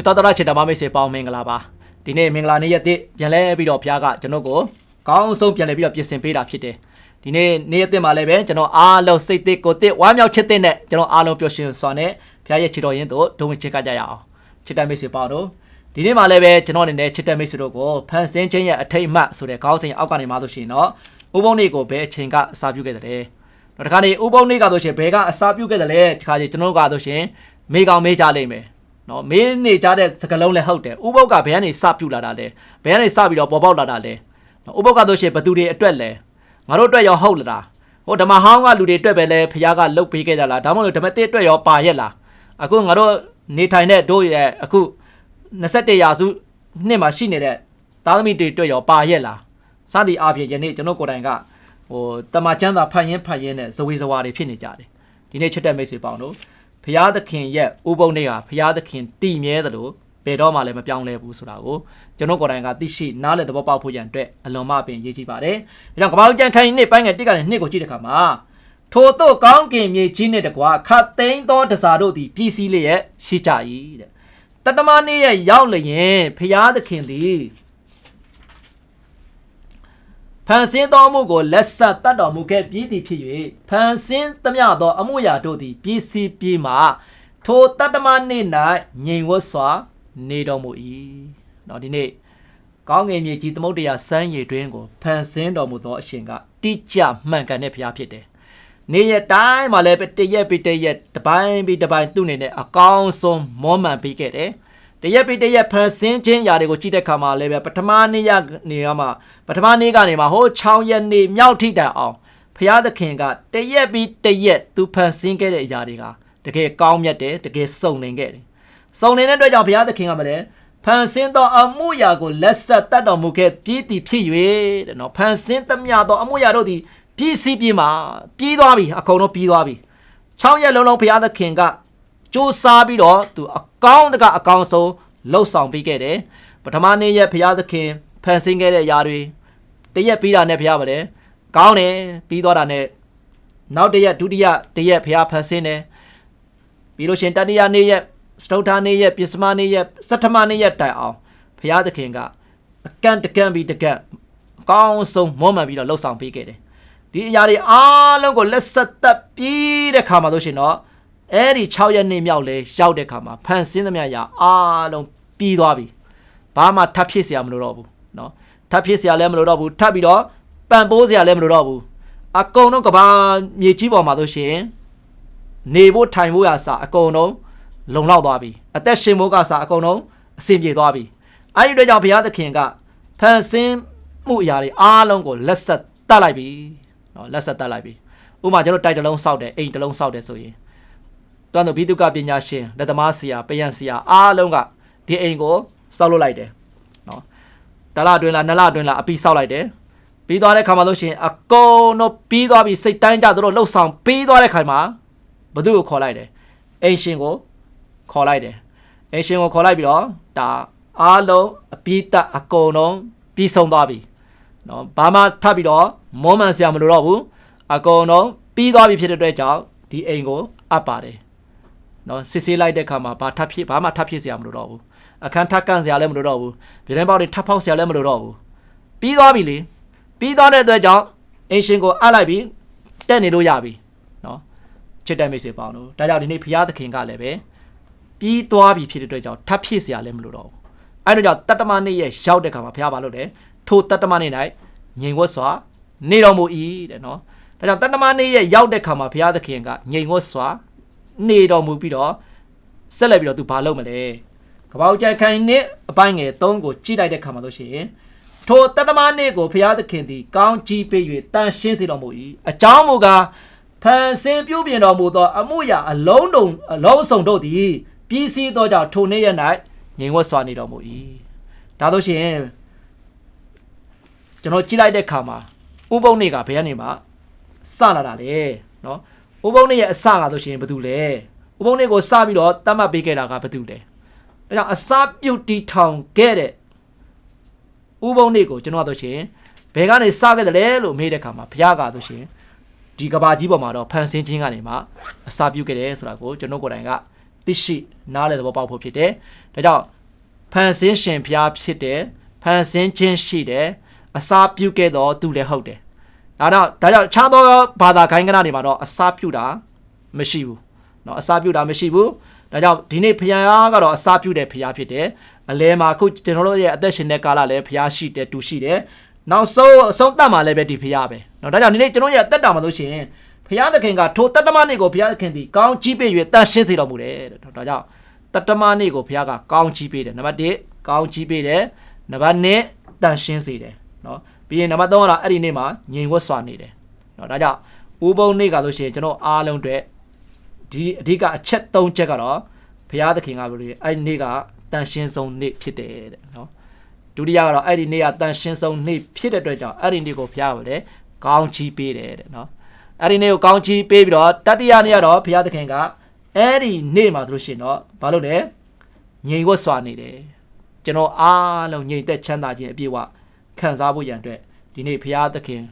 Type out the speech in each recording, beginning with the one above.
ချစ်တော်တော်ချစ်တော်မမိတ်ဆွေပေါင်းမင်္ဂလာပါဒီနေ့မင်္ဂလာနေ့ရက်သစ်ပြန်လဲပြီးတော့ဘုရားကကျွန်တော်ကိုကောင်းဆုံးပြန်လဲပြီးတော့ပြင်ဆင်ပေးတာဖြစ်တယ်ဒီနေ့နေ့ရက်သစ်မှာလည်းပဲကျွန်တော်အားလုံးစိတ်သစ်ကိုယ်သစ်ဝမ်းမြောက်ချစ်တဲ့နဲ့ကျွန်တော်အားလုံးပျော်ရွှင်စွာနဲ့ဘုရားရဲ့ချစ်တော်ရင်တို့ဒုံဝင်ချစ်ကြကြရအောင်ချစ်တဲ့မိတ်ဆွေပေါင်းတို့ဒီနေ့မှာလည်းပဲကျွန်တော်အနေနဲ့ချစ်တဲ့မိတ်ဆွေတို့ကိုဖန်ဆင်းခြင်းရဲ့အထိတ်အမှတ်ဆိုတဲ့ခေါင်းစဉ်အောက်ကနေမှဆိုရှင်တော့ဥပုံနေ့ကိုဘယ်အချိန်ကအစာပြုခဲ့တယ်နောက်တစ်ခါနေဥပုံနေ့ကဆိုရှင်ဘယ်ကအစာပြုခဲ့တယ်လဲဒီခါကြီးကျွန်တော်တို့ကဆိုရှင်မေကောင်မေးကြလိမ့်မယ် နော်မင်းနေကြတဲ့စကလုံးလည်းဟုတ်တယ်ဥပုပ်ကဘယ်ကနေစပြုတ်လာတာလဲဘယ်ကနေစပြီးတော့ပေါ်ပေါက်လာတာလဲနော်ဥပုပ်ကတို့ရှိရင်ဘသူတွေအတွက်လဲငါတို့အတွက်ရောဟုတ်လားဟိုဓမ္မဟောင်းကလူတွေအတွက်ပဲလဲဖခင်ကလှုပ်ပေးခဲ့ကြလားဒါမှမဟုတ်ဓမ္မသစ်အတွက်ရောပါရက်လားအခုငါတို့နေထိုင်တဲ့တို့ရဲ့အခု21ရာစုနှစ်မှာရှိနေတဲ့သားသမီးတွေအတွက်ရောပါရက်လားစသည်အားဖြင့်ယနေ့ကျွန်တော်ကိုယ်တိုင်ကဟိုတမချမ်းသာဖတ်ရင်းဖတ်ရင်းနဲ့ဇဝေဇဝါတွေဖြစ်နေကြတယ်ဒီနေ့ချစ်တဲ့မိတ်ဆွေပေါင်းတို့ ဖရာသခင်ရဲ့ဥပုံနေ့ဟာဖရာသခင်တည်မြဲတယ်လို့ဘယ်တော့မှလည်းမပြောင်းလဲဘူးဆိုတာကိုကျွန်တော်ကိုယ်တိုင်ကသိရှိနားလည်သဘောပေါက်ဖို့ရန်အတွက်အလွန်မှပင်ရေးကြည့်ပါတယ်။ဒါကြောင့်ကမ္ဘာ့ကြံခိုင်နှစ်ပိုင်းငယ်တစ်ကနေနှစ်ကိုကြည့်တဲ့အခါမှာထို့သောကောင်းကင်မြေကြီးနှင့်တကွာခတ်သိမ်းသောတစားတို့သည်ပြည်စည်းလျက်ရှိကြ၏တဲ့။တတမနေ့ရဲ့ရောက်လျင်ဖရာသခင်သည် ဖန်ဆင်းသောမှုကိုလက်ဆက်တတ်တော်မူခဲ့ပြီးသည်ဖြစ်၍ဖန်ဆင်းသမျှသော အမှုရာတို့သည်ပြည်စီပြည်မှထိုတတ္တမနေ့၌ငြိမ်ဝတ်စွာ နေတော်မူ၏။နော်ဒီနေ့ကောင်းငင်မြေကြီးသမုတ်တရားစမ်းရည်တွင်ကိုဖန်ဆင်းတော်မူသောအရှင်ကတိကျမှန်ကန်တဲ့ဘုရားဖြစ်တယ်။နေ့ရက်တိုင်းမှာလည်းတရက်ပြီးတရက်တပိုင်းပြီးတပိုင်းသူ့အနေနဲ့အကောင်းဆုံးမောမှန်ပေးခဲ့တယ်။ တရက်ပြီးတရက်ဖန်ဆင်းခြင်းຢာတွေကိုကြည့်တဲ့အခါမှာလည်းပဲပထမနေ့ရနေရမှာပထမနေ့ကနေမှာဟို6ရက်နေ့မြောက်ထိတိုင်အောင်ဖျားသခင်ကတရက်ပြီးတရက်သူဖန်ဆင်းခဲ့တဲ့အရာတွေကတကယ်ကောင်းမြတ်တယ်တကယ်စုံလင်ခဲ့တယ်စုံလင်တဲ့အတွက်ကြောင့်ဘုရားသခင်ကမလဲဖန်ဆင်းသောအမှုရာကိုလက်ဆက်တတ်တော်မူခဲ့ပြည်တည်ဖြစ်၍တဲ့နော်ဖန်ဆင်းသမျှသောအမှုရာတို့သည်ပြည်စည်းပြည်မှာပြီးသွားပြီအကုန်လုံးပြီးသွားပြီ6ရက်လုံးလုံးဘုရားသခင်ကစူးစားပြီးတော့သူအ ကောင်းတကအကောင်းဆုံးလှုပ်ဆောင်ပေးခဲ့တယ်ပထမနေ့ရက်ဘုရားသခင်ဖန်ဆင်းခဲ့တဲ့အရာတွေတရက်ပြီးတာနဲ့ဘုရားဗတယ်ကောင်းတယ်ပြီးသွားတာနဲ့နောက်တရက်ဒုတိယတရက်ဘုရားဖန်ဆင်းတယ်ပြီးလို့ရှရင်တတိယနေ့ရက်စတုထာနေ့ရက်ပစ္စမနေ့ရက်စတ္ထမနေ့ရက်တိုင်အောင်ဘုရားသခင်ကအကန့်တကန့်ပြီးတကန့်အကောင်းဆုံးမောမှန်ပြီးတော့လှုပ်ဆောင်ပေးခဲ့တယ်ဒီအရာတွေအားလုံးကိုလက်ဆက်သက်ပြီးတဲ့ခါမှာလို့ရှရင်တော့ အဲ့ဒီ6ရက်နေ့မြောက်လဲရောက်တဲ့ခါမှာဖန်ဆင်းသမျှရာအားလုံးပြီးသွားပြီဘာမှထပ်ဖြစ်เสียမလို့တော့ဘူးเนาะထပ်ဖြစ်เสียလည်းမလို့တော့ဘူးထပ်ပြီးတော့ပန်ပိုးเสียလည်းမလို့တော့ဘူးအကုန်လုံးကဘာမြေကြီးပေါ်မှာဆိုရှင်နေဖို့ထိုင်ဖို့ရာစာအကုန်လုံးလုံလောက်သွားပြီအသက်ရှင်ဖို့ကစာအကုန်လုံးအဆင်ပြေသွားပြီအဲ့ဒီအတွက်ကြောင့်ဘုရားသခင်ကဖန်ဆင်းမှုအရာတွေအားလုံးကိုလက်ဆက်တတ်လိုက်ပြီเนาะလက်ဆက်တတ်လိုက်ပြီဥပမာကျွန်တော်တိုက်တစ်လုံးစောက်တယ်အိမ်တစ်လုံးစောက်တယ်ဆိုရင် တွန်းသူဘိတုကပညာရှင်လက်သမားဆရာပယံဆရာအားလုံးကဒီအိမ်ကိုစောက်လုပ်လိုက်တယ်နော်တလအတွင်းလားနှစ်လအတွင်းလားအပြီးစောက်လိုက်တယ်ပြီးသွားတဲ့ခါမှာလို့ရှိရင်အကုန်တော့ပြီးသွားပြီစိတ်တိုင်းကြသူတို့လှုပ်ဆောင်ပြီးသွားတဲ့ခါမှာဘသူ့ကိုခေါ်လိုက်တယ်အိမ်ရှင်ကိုခေါ်လိုက်တယ်အိမ်ရှင်ကိုခေါ်လိုက်ပြီးတော့ဒါအားလုံးအပြီးတက်အကုန်လုံးပြီးဆုံးသွားပြီနော်ဘာမှထပ်ပြီးတော့မောမှန်ဆရာမလိုတော့ဘူးအကုန်လုံးပြီးသွားပြီဖြစ်တဲ့အတွက်ကြောင့်ဒီအိမ်ကိုအပ်ပါတယ် နော်စစ်ဆေးလိုက်တဲ့ခါမှာဘာထပ်ဖြစ်ဘာမှထပ်ဖြစ်စရာမလိုတော့ဘူးအခန်းထပ်ကန့်စရာလည်းမလိုတော့ဘူးပြည်တိုင်းပေါက်တွေထပ်ဖောက်စရာလည်းမလိုတော့ဘူးပြီးသွားပြီလေပြီးသွားတဲ့အတွက်ကြောင့်အင်ရှင်ကိုအပ်လိုက်ပြီတက်နေလို့ရပြီနော်ချစ်တဲ့မိတ်ဆွေပေါင်းတို့ဒါကြောင့်ဒီနေ့ဘုရားသခင်ကလည်းပဲပြီးသွားပြီဖြစ်တဲ့အတွက်ကြောင့်ထပ်ဖြစ်စရာလည်းမလိုတော့ဘူးအဲ့တော့ကြောင့်တတ္တမနေ့ရဲ့ရောက်တဲ့ခါမှာဘုရားဘာလုပ်လဲထိုတတ္တမနေ့၌ငြိမ်ဝတ်စွာနေတော်မူ၏တဲ့နော်ဒါကြောင့်တတ္တမနေ့ရဲ့ရောက်တဲ့ခါမှာဘုရားသခင်ကငြိမ်ဝတ်စွာ နေတော်မူပြီးတော့ဆက်လက်ပြီးတော့သူဘာလုပ်မလဲကပောက်ကြခိုင်နှစ်အပိုင်းငယ်၃ကိုကြည့်လိုက်တဲ့ခါမှာလို့ရှိရင်ထိုတတ္တမနေ့ကိုဘုရားသခင်သည်ကောင်းကြီးပေး၍တန်ရှင်းစေတော်မူ၏အကြောင်းမူကားဖန်ဆင်းပြုပြင်တော်မူသော အမှုရာအလုံးတုံအလုံးစုံတို့သည်ပြည်စည်းသောကြောင့်ထိုနေ့ရက်၌ငြိမ်ဝတ်စွာနေတော်မူ၏ဒါတို့ရှိရင်ကျွန်တော်ကြည့်လိုက်တဲ့ခါမှာဥပုံနေ့ကဘယ်ကနေမှစလာတာလေနော် ဥပုံနေ့ရဲ့အစကဆိုရှင်ဘာတူလဲဥပုံနေ့ကိုစပြီးတော့တတ်မှတ်ပေးခဲ့တာကဘာတူလဲအဲကြောင့်အစပြုတ်တီထောင်ခဲ့တဲ့ဥပုံနေ့ကိုကျွန်တော်တို့ရှင်ဘယ်ကနေစခဲ့တယ်လဲလို့မေးတဲ့အခါမှာဘုရားကဆိုရှင်ဒီကဘာကြီးပေါ်မှာတော့ဖန်ဆင်းခြင်းကနေမှအစပြုတ်ခဲ့တယ်ဆိုတာကိုကျွန်တော်ကိုယ်တိုင်ကသိရှိနားလည်သဘောပေါက်ဖို့ဖြစ်တယ်ဒါကြောင့်ဖန်ဆင်းရှင်ဘုရားဖြစ်တယ်ဖန်ဆင်းခြင်းရှိတယ်အစာပြုခဲ့တော့သူလည်းဟုတ်တယ် ဒါတော့ဒါကြောင့်ခြားသောဘာသာခိုင်းကနာတွေမှာတော့အစာပြုတာမရှိဘူးเนาะအစာပြုတာမရှိဘူးဒါကြောင့်ဒီနေ့ဘုရားကတော့အစာပြုတဲ့ဘုရားဖြစ်တယ်အလဲမှာအခုကျွန်တော်တို့ရဲ့အသက်ရှင်တဲ့ကာလလည်းဘုရားရှိတယ်တူရှိတယ်နောက်ဆုံးအဆုံးတတ်မှာလည်းပဲဒီဘုရားပဲเนาะဒါကြောင့်ဒီနေ့ကျွန်တော်ရဲ့အသက်တာမှာလို့ရှိရင်ဘုရားသခင်ကထိုတတ္တမနေ့ကိုဘုရားသခင်သည်ကောင်းကြီးပေး၍တန်ရှင်းစေတော်မူတယ်တဲ့ဒါကြောင့်တတ္တမနေ့ကိုဘုရားကကောင်းကြီးပေးတယ်နံပါတ်1ကောင်းကြီးပေးတယ်နံပါတ်2တန်ရှင်းစေတယ်เนาะ ပြီးရင်နံပါတ်3ကတော့အဲ့ဒီနေ့မှာငြိမ်ဝတ်စွာနေတယ်เนาะဒါကြောင့်ဥပုံနေ့ကလို့ရှိရင်ကျွန်တော်အားလုံးအတွက်ဒီအဓိကအချက်၃ချက်ကတော့ဘုရားသခင်ကပြောလို့အဲ့ဒီနေ့ကတန်ရှင်းဆုံးနေ့ဖြစ်တယ်တဲ့เนาะဒုတိယကတော့အဲ့ဒီနေ့ကတန်ရှင်းဆုံးနေ့ဖြစ်တဲ့အတွက်ကြောင့်အဲ့ဒီနေ့ကိုဘုရားကလည်းကောင်းချီးပေးတယ်တဲ့เนาะအဲ့ဒီနေ့ကိုကောင်းချီးပေးပြီးတော့တတိယနေ့ကတော့ဘုရားသခင်ကအဲ့ဒီနေ့မှာဆိုလို့ရှိရင်တော့ဘာလို့လဲငြိမ်ဝတ်စွာနေတယ်ကျွန်တော်အားလုံးငြိမ်သက်ချမ်းသာခြင်းအပြည့်အဝ ခံစားဖို့ရန်အတွက်ဒီနေ့ဖရာသခင်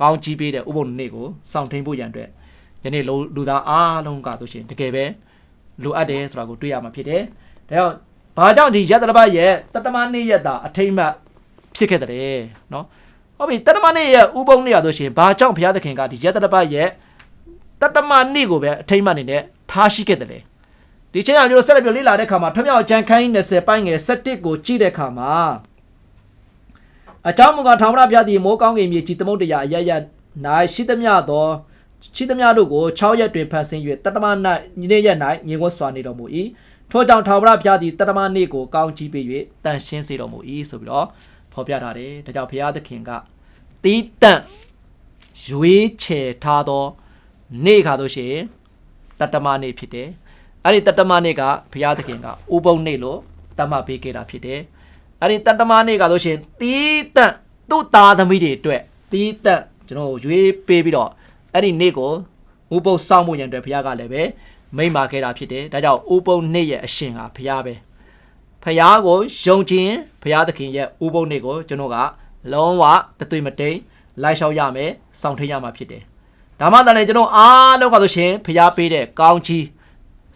ကောင်းကြီးပေးတဲ့ဥပုံနေ့ကိုစောင့်ထိန်ဖို့ရန်အတွက်ယနေ့လူသားအားလုံးကဆိုရှင်တကယ်ပဲလိုအပ်တယ်ဆိုတာကိုတွေ့ရမှာဖြစ်တယ်။ဒါကြောင့်ဘာကြောင့်ဒီယတ္တရပတ်ရဲ့တတမနေ့ရက်တာအထိမ့်မှဖြစ်ခဲ့တဲ့နော်။ဟုတ်ပြီတတမနေ့ရက်ဥပုံနေ့ရဆိုရှင်ဘာကြောင့်ဘုရားသခင်ကဒီယတ္တရပတ်ရဲ့တတမနေ့ကိုပဲအထိမ့်မှအနေနဲ့ထားရှိခဲ့တယ်။ဒီချင်းအောင်ကျွန်တော်ဆက်လက်ပြီးလေ့လာတဲ့အခါမှာထမြောက်ကြံခိုင်း20ပိုင်းငယ်17ကိုကြည့်တဲ့အခါမှာ အကြောင်းမူကားထာဝရဘုရားသည်မိုးကောင်းကင်မြေကြီးသမုတ်တရားအရရ၌ရှိသမျှသောရှိသမျှတို့ကို6ရက်တွင်ဖန်ဆင်း၍တတမ၌နေ့ရက်၌ငြိမ်ဝတ်စွာနေတော်မူ၏ထို့ကြောင့်ထာဝရဘုရားသည်တတမနေ့ကိုကောင်းကြီးပေး၍တန်ရှင်းစေတော်မူ၏ဆိုပြီးတော့ဖော်ပြထားတယ်ဒါကြောင့်ဘုရားသခင်ကတီးတန့်ရွေးချယ်ထားသောနေ့ခါတို့ရှိရင်တတမနေ့ဖြစ်တယ်အဲ့ဒီတတမနေ့ကဘုရားသခင်ကဥပုံနေ့လို့တတ်မှတ်ပေးခဲ့တာဖြစ်တယ် အဲ့ဒီတတမနေ့ကဆိုရှင်တီးတန့်သူ့သားသမီးတွေအတွက်တီးတန့်ကျွန်တော်ရွေးပေးပြီးတော့အဲ့ဒီနေ့ကိုဥပုပ်စောင့်မှုရန်အတွက်ဘုရားကလည်းပဲမိန့်မာခဲ့တာဖြစ်တယ်ဒါကြောင့်ဥပုပ်နေ့ရဲ့အရှင်ကဘုရားပဲဖះကိုယုံကြည်ရင်ဘုရားသခင်ရဲ့ဥပုံနေ့ကိုကျွန်တော်ကလုံးဝတသွေးမတိန်လိုက်လျှောက်ရမယ်စောင့်ထိန်ရမှာဖြစ်တယ်။ဒါမှသာလေကျွန်တော်အားလုံးကဆိုရှင်ဖះပေးတဲ့ကောင်းချီး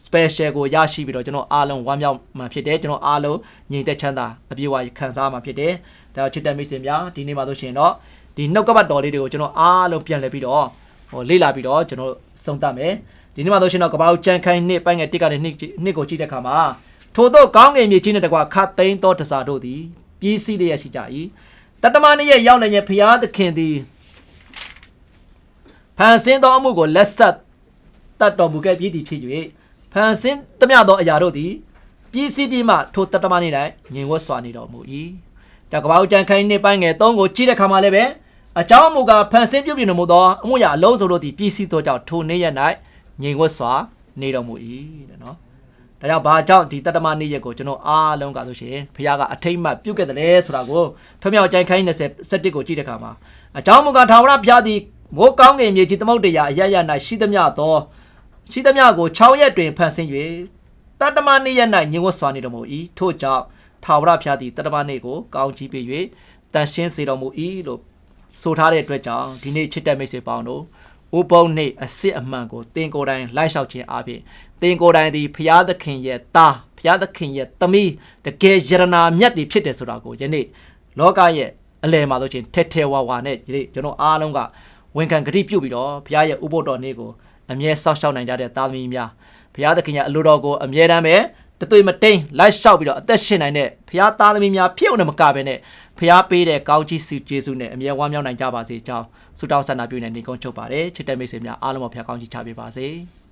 special ကိုရရှိပြီးတော့ကျွန်တော်အားလုံးဝမ်းမြောက်မှာဖြစ်တယ်ကျွန်တော်အားလုံးညီသက်ချမ်းသာအပြည့်အဝခံစားမှာဖြစ်တယ်။ဒါချစ်တဲ့မိတ်ဆွေများဒီနေ့မှာဆိုရှင်တော့ဒီနှုတ်ကပတ်တော်လေးတွေကိုကျွန်တော်အားလုံးပြန်လည်ပြီးတော့ဟိုလေ့လာပြီးတော့ကျွန်တော်စုံတတ်မယ်။ဒီနေ့မှာဆိုရှင်တော့ကပောက်ကြံခိုင်းနှစ်ပိုင်းငယ်တစ်ကနေနှစ်နှစ်ကိုကြည့်တဲ့အခါမှာထို့သောကောင်းကင်မြေကြီးနှင့်တကွခတ်သိမ်းသောတစားတို့သည်ပြည်စည်းလျက်ရှိကြ၏တတမနေ့ရဲ့ရောက်လည်းရဲ့ဖျားသခင်သည်ဖန်ဆင်းသောအမှုကိုလက်ဆက်တတ်တော်မူခဲ့ပြီးသည်ဖြစ်၍ ဖန်ဆင်းသမျှသောအရာတို့သည်ပြည်စည်းပြီးမှထိုတတမနေ့၌ငြိမ်ဝတ်စွာနေတော်မူ၏တကပောက်ကြံခိုင်းနေပိုင်းငယ်၃ကိုကြည့်တဲ့ခါမှာလည်းပဲအကြောင်းမူကားဖန်ဆင်းပြုပြင်တော်မူသောအမှုရာအလုံးစုံတို့သည်ပြည်စည်းသောကြောင့်ထိုနေ့ရက်၌ငြိမ်ဝတ်စွာနေတော်မူ၏တဲ့နော်ဒါကြောင့်ဘာကြောင့်ဒီတတ္တမနေ့ရက်ကိုကျွန်တော်အားလုံးကဆိုရှင်ဖခင်ကအထိတ်မှတ်ပြုတ်ခဲ့တယ်ဆိုတာကိုထွမြောက်ကြိုင်ခိုင်း20 17ကိုကြည့်တဲ့အခါမှာအကြောင်းမူကားထာဝရဘုရားသည်မိုးကောင်းကင်မြေကြီးသမုတ်တရားအရရ၌ရှိသမျှသော ရှိသမျှကို6ရက်တွင်ဖန်ဆင်း၍တတ္တမနေ့ရက်၌ညင်ဝတ်စွာနေတော်မူ၏ထို့ကြောင့်ထာဝရဘုရားသည်တတ္တမနေ့ကိုကောင်းချီးပေး၍တန်ရှင်းစေတော်မူ၏လို့ဆိုထားတဲ့အတွက်ကြောင့်ဒီနေ့ချစ်တဲ့မိတ်ဆွေပေါင်းတို့ဥပုံနေ့အစ်စ်အမှန်ကိုတင်ကိုယ်တိုင်လိုက်လျှောက်ခြင်းအပြင်တင်ကိုယ်တိုင်ဒီဖျားသခင်ရဲ့သားဖျားသခင်ရဲ့သမီးတကယ်ယရနာမြတ်တွေဖြစ်တယ်ဆိုတာကိုယနေ့လောကရဲ့အလယ်မှာဆိုချင်းထဲထဲဝါဝါနဲ့ဒီနေ့ကျွန်တော်အားလုံးကဝန်ခံဂတိပြုပြီးတော့ဘုရားရဲ့ဥပုပ်တော်နေ့ကို အမြဲစောင့်ရှောက်နိုင်ကြတဲ့သားသမီးများဘုရားသခင်ရဲ့အလိုတော်ကိုအမြဲတမ်းပဲတသွေးမတိန်လိုက်လျှောက်ပြီးတော့အသက်ရှင်နိုင်တဲ့ဘုရားသားသမီးများဖြစ်အောင်မကဘဲနဲ့ဘုရားပေးတဲ့ကောင်းချီးစုကျေးဇူးနဲ့အမြဲဝမ်းမြောက်နိုင်ကြပါစေကြောင်းဆုတောင်းဆန္ဒပြုနေနေကုန်းချုပ်ပါတယ်ချစ်တဲ့မိတ်ဆွေများအားလုံးဘုရားကောင်းချီးချပေးပါစေ။